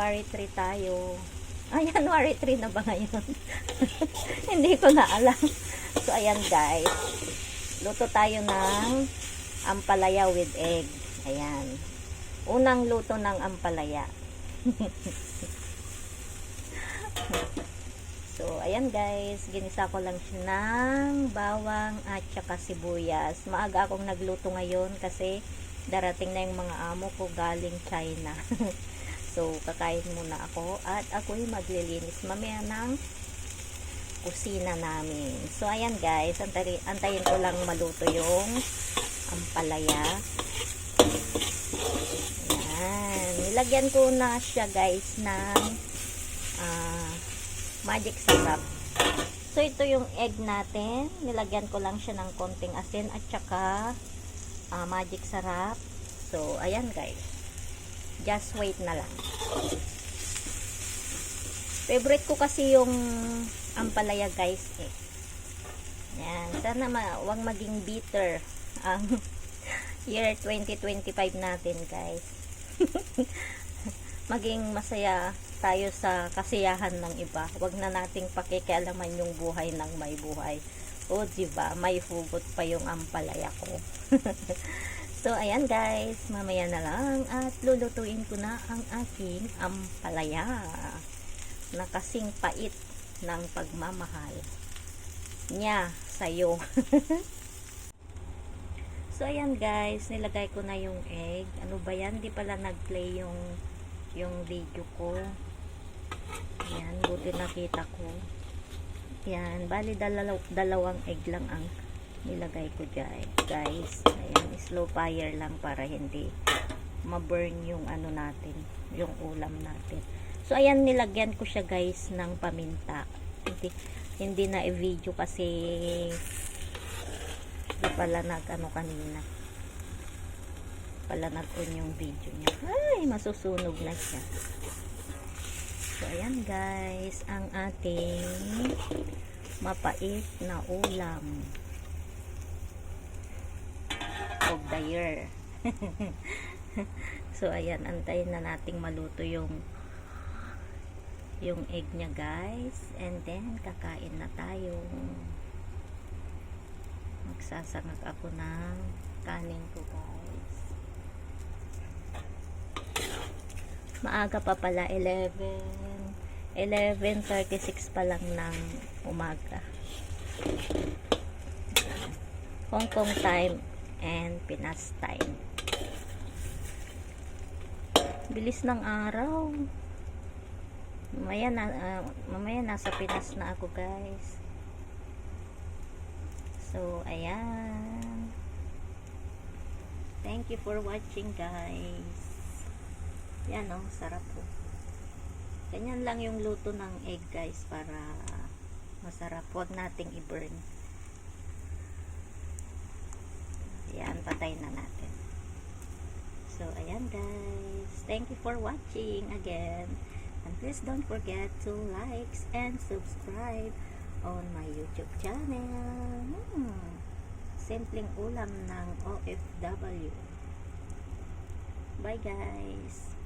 January 3 tayo. Ah, January 3 na ba ngayon? Hindi ko na alam. So, ayan guys. Luto tayo ng ampalaya with egg. Ayan. Unang luto ng ampalaya. so, ayan guys. Ginisa ko lang siya ng bawang at saka sibuyas. Maaga akong nagluto ngayon kasi darating na yung mga amo ko galing China. so, kakain muna ako at ako'y maglilinis mamaya ng kusina namin. So, ayan guys, antay, antayin ko lang maluto yung ampalaya. Ayan. Nilagyan ko na siya guys ng ah, magic syrup. So, ito yung egg natin. Nilagyan ko lang siya ng konting asin at saka ah, magic syrup. So, ayan guys. Just wait na lang. Favorite ko kasi yung ampalaya guys eh. Yan. Sana ma wag maging bitter ang year 2025 natin guys. maging masaya tayo sa kasiyahan ng iba. Wag na nating pakikialaman yung buhay ng may buhay. O, diba? May hugot pa yung ampalaya ko. so, ayan guys. Mamaya na lang. At lulutuin ko na ang aking ampalaya. Na kasing pait ng pagmamahal niya sa'yo. so, ayan guys. Nilagay ko na yung egg. Ano ba yan? Di pala nag-play yung yung video ko. Ayan. Buti nakita ko. Yan. Bali, dalaw dalawang egg lang ang nilagay ko dyan. Guys. Ayan. Slow fire lang para hindi ma-burn yung ano natin. Yung ulam natin. So, ayan, nilagyan ko siya guys ng paminta. Hindi, hindi na i-video kasi di pala nag ano kanina. Pala nag-on yung video niya. Ay, masusunog na siya. So, ayan guys, ang ating mapait na ulam. Of the year. so, ayan, antayin na nating maluto yung yung egg niya guys. And then kakain na tayo. Magsasangag ako ng kanin ko guys. Maaga pa pala 11 11.36 pa lang ng umaga. Hong Kong time and Pinas time. Bilis ng araw. Mamaya, na, ah, mamaya nasa Pinas na ako guys. So ayan. Thank you for watching guys. Yan oh sarap po ganyan lang yung luto ng egg guys para masarap. Huwag nating i-burn yan patay na natin so ayan guys thank you for watching again And please don't forget to like and subscribe on my YouTube channel. Hmm. Simpleng ulam ng OFW. Bye guys!